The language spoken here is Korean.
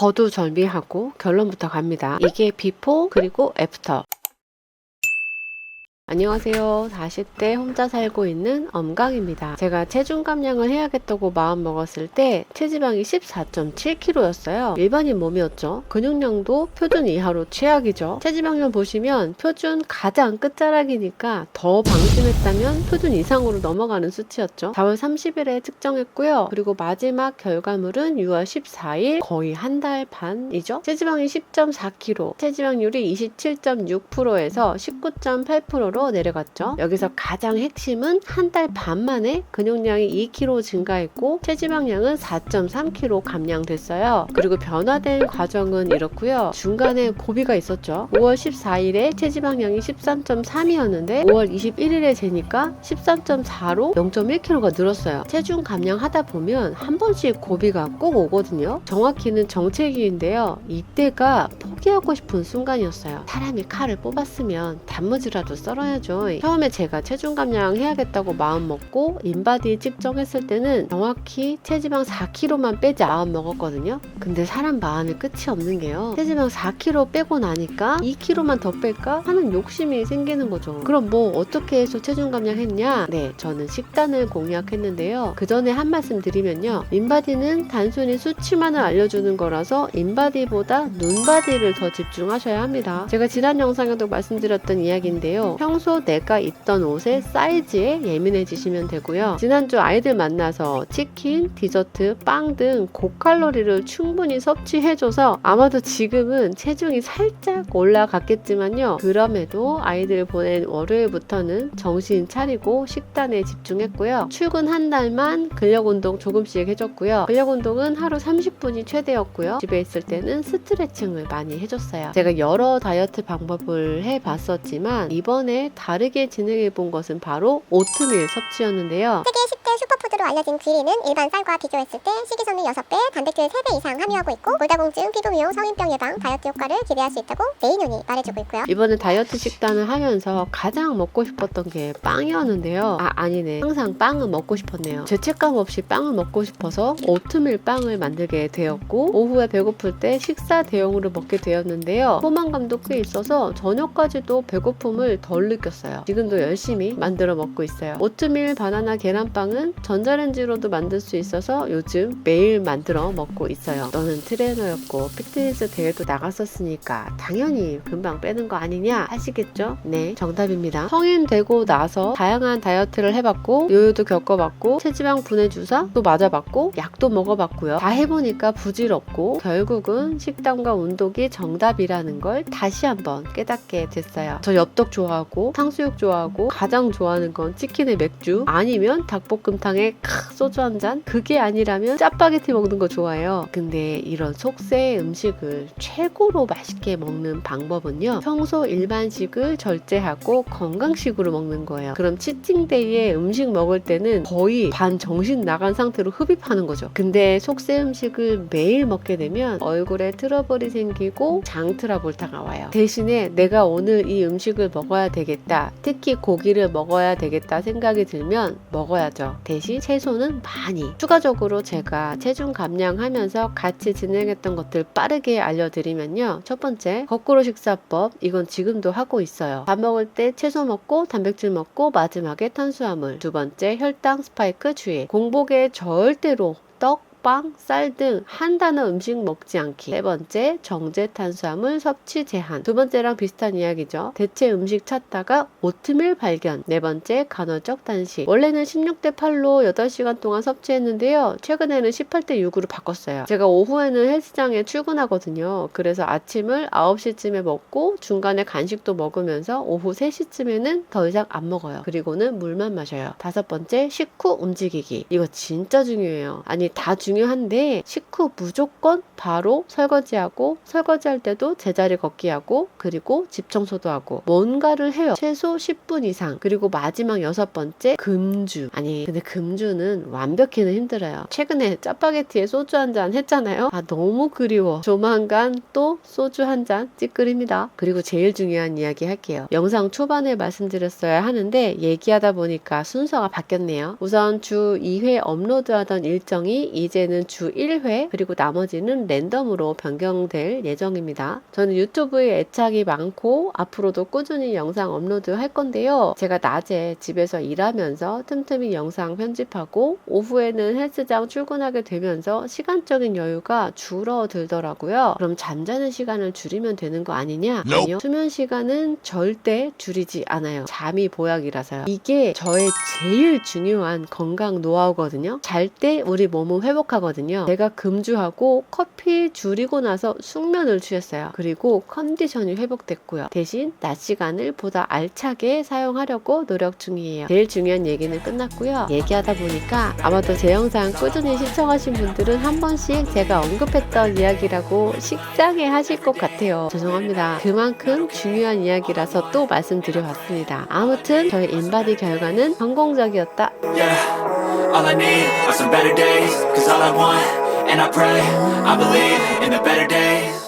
거두절미하고 결론부터 갑니다. 이게 비포 그리고 애프터. 안녕하세요. 40대 혼자 살고 있는 엄강입니다. 제가 체중 감량을 해야겠다고 마음 먹었을 때 체지방이 14.7kg였어요. 일반인 몸이었죠. 근육량도 표준 이하로 최악이죠. 체지방률 보시면 표준 가장 끝자락이니까 더 방심했다면 표준 이상으로 넘어가는 수치였죠. 4월 30일에 측정했고요. 그리고 마지막 결과물은 6월 14일 거의 한 달 반이죠. 체지방이 10.4kg, 체지방률이 27.6%에서 19.8%로 내려갔죠. 여기서 가장 핵심은 한 달 반 만에 근육량이 2kg 증가했고 체지방량은 4.3kg 감량됐어요. 그리고 변화된 과정은 이렇고요. 중간에 고비가 있었죠. 5월 14일에 체지방량이 13.3이었는데 5월 21일에 재니까 13.4로 0.1kg가 늘었어요. 체중 감량하다 보면 한 번씩 고비가 꼭 오거든요. 정확히는 정체기인데요. 이때가 포기하고 싶은 순간이었어요. 사람이 칼을 뽑았으면 단무지라도 썰어야 죠. 처음에 제가 체중 감량 해야겠다고 마음 먹고 인바디 측정했을 때는 정확히 체지방 4kg만 빼자 마음 먹었거든요. 근데 사람 마음이 끝이 없는 게요. 체지방 4kg 빼고 나니까 2kg만 더 뺄까 하는 욕심이 생기는 거죠. 그럼 뭐 어떻게 해서 체중 감량했냐? 네, 저는 식단을 공략했는데요. 그 전에 한 말씀 드리면요. 인바디는 단순히 수치만을 알려주는 거라서 인바디보다 눈바디를 더 집중하셔야 합니다. 제가 지난 영상에도 말씀드렸던 이야기인데요. 평소 내가 입던 옷의 사이즈에 예민해지시면 되고요. 지난주 아이들 만나서 치킨, 디저트, 빵 등 고칼로리를 충분히 섭취해줘서 아마도 지금은 체중이 살짝 올라갔겠지만요. 그럼에도 아이들 보낸 월요일부터는 정신 차리고 식단에 집중했고요. 출근 한 달만 근력 운동 조금씩 해줬고요. 근력 운동은 하루 30분이 최대였고요. 집에 있을 때는 스트레칭을 많이 해줬어요. 제가 여러 다이어트 방법을 해봤었지만 이번에 다르게 진행해 본 것은 바로 오트밀 섭취였는데요. 세계 10대 슈퍼 푸드로 알려진 귀리는 일반 쌀과 비교했을 때 식이섬유 6배, 단백질 3배 이상 함유하고 있고 골다공증, 피부미용, 성인병 예방, 다이어트 효과를 기대할 수 있다고 제이눈이 말해주고 있고요. 이번에 다이어트 식단을 하면서 가장 먹고 싶었던 게 빵이었는데요. 아, 아니네. 항상 빵은 먹고 싶었네요. 죄책감 없이 빵을 먹고 싶어서 오트밀 빵을 만들게 되었고, 오후에 배고플 때 식사 대용으로 먹게 되었는데요. 포만감도 꽤 있어서 저녁까지도 배고픔을 덜 느꼈어요. 지금도 열심히 만들어 먹고 있어요. 오트밀 바나나 계란빵은 전자 레인지로도 만들 수 있어서 요즘 매일 만들어 먹고 있어요. 너는 트레이너였고 피트니스 대회도 나갔었으니까 당연히 금방 빼는 거 아니냐 하시겠죠? 네, 정답입니다. 성인 되고 나서 다양한 다이어트를 해봤고 요요도 겪어봤고 체지방 분해 주사도 맞아봤고 약도 먹어봤고요. 다 해보니까 부질없고 결국은 식단과 운동이 정답이라는 걸 다시 한번 깨닫게 됐어요. 저 엽떡 좋아하고 탕수육 좋아하고 가장 좋아하는 건 치킨에 맥주 아니면 닭볶음탕에 크 소주 한 잔 그게 아니라면 짜파게티 먹는 거 좋아해요. 근데 이런 속세 음식을 최고로 맛있게 먹는 방법은요. 평소 일반식을 절제하고 건강식으로 먹는 거예요. 그럼 치팅데이에 음식 먹을 때는 거의 반 정신 나간 상태로 흡입하는 거죠. 근데 속세 음식을 매일 먹게 되면 얼굴에 트러블이 생기고 장 트러블타가 와요. 대신에 내가 오늘 이 음식을 먹어야 되겠다. 특히 고기를 먹어야 되겠다 생각이 들면 먹어야죠. 대신 채소는 많이. 추가적으로 제가 체중 감량하면서 같이 진행했던 것들 빠르게 알려드리면요. 첫 번째, 거꾸로 식사법. 이건 지금도 하고 있어요. 밥 먹을 때 채소 먹고 단백질 먹고 마지막에 탄수화물. 두 번째, 혈당 스파이크 주의. 공복에 절대로 떡, 빵, 쌀등 한 단어 음식 먹지 않기. 세 번째, 정제 탄수화물 섭취 제한. 두 번째랑 비슷한 이야기죠. 대체 음식 찾다가 오트밀 발견. 네 번째, 간헐적 단식. 원래는 16대 8로 8시간 동안 섭취했는데요. 최근에는 18대 6으로 바꿨어요. 제가 오후에는 헬스장에 출근하거든요. 그래서 아침을 9시쯤에 먹고 중간에 간식도 먹으면서 오후 3시쯤에는 더 이상 안 먹어요. 그리고는 물만 마셔요. 다섯 번째, 식후 움직이기. 이거 진짜 중요해요. 아니, 다 중요 한데 식후 무조건 바로 설거지하고 설거지할 때도 제자리 걷기 하고 그리고 집 청소도 하고 뭔가를 해요. 최소 10분 이상. 그리고 마지막 여섯 번째 금주. 아니 근데 금주는 완벽히는 힘들어요. 최근에 짜파게티에 소주 한 잔 했잖아요. 아 너무 그리워. 조만간 또 소주 한 잔 찌끄립니다. 그리고 제일 중요한 이야기 할게요. 영상 초반에 말씀드렸어야 하는데 얘기하다 보니까 순서가 바뀌었네요. 우선 주 2회 업로드하던 일정이 이제 이제는 주 1회 그리고 나머지는 랜덤으로 변경될 예정입니다. 저는 유튜브에 애착이 많고 앞으로도 꾸준히 영상 업로드 할 건데요. 제가 낮에 집에서 일하면서 틈틈이 영상 편집하고 오후에는 헬스장 출근하게 되면서 시간적인 여유가 줄어들더라고요. 그럼 잠자는 시간을 줄이면 되는 거 아니냐? 아니요. 수면 시간은 절대 줄이지 않아요. 잠이 보약이라서요. 이게 저의 제일 중요한 건강 노하우거든요. 잘 때 우리 몸은 회복 하거든요. 제가 금주하고 커피 줄이고 나서 숙면을 취했어요. 그리고 컨디션이 회복됐고요. 대신 낮 시간을 보다 알차게 사용하려고 노력 중이에요. 제일 중요한 얘기는 끝났고요. 얘기하다 보니까 아마도 제 영상 꾸준히 시청하신 분들은 한 번씩 제가 언급했던 이야기라고 식상해 하실 것 같아요. 죄송합니다. 그만큼 중요한 이야기라서 또 말씀드려봤습니다. 아무튼 저의 인바디 결과는 성공적이었다. All I need are some better days. Cause all I want, and I pray, I believe in the better days.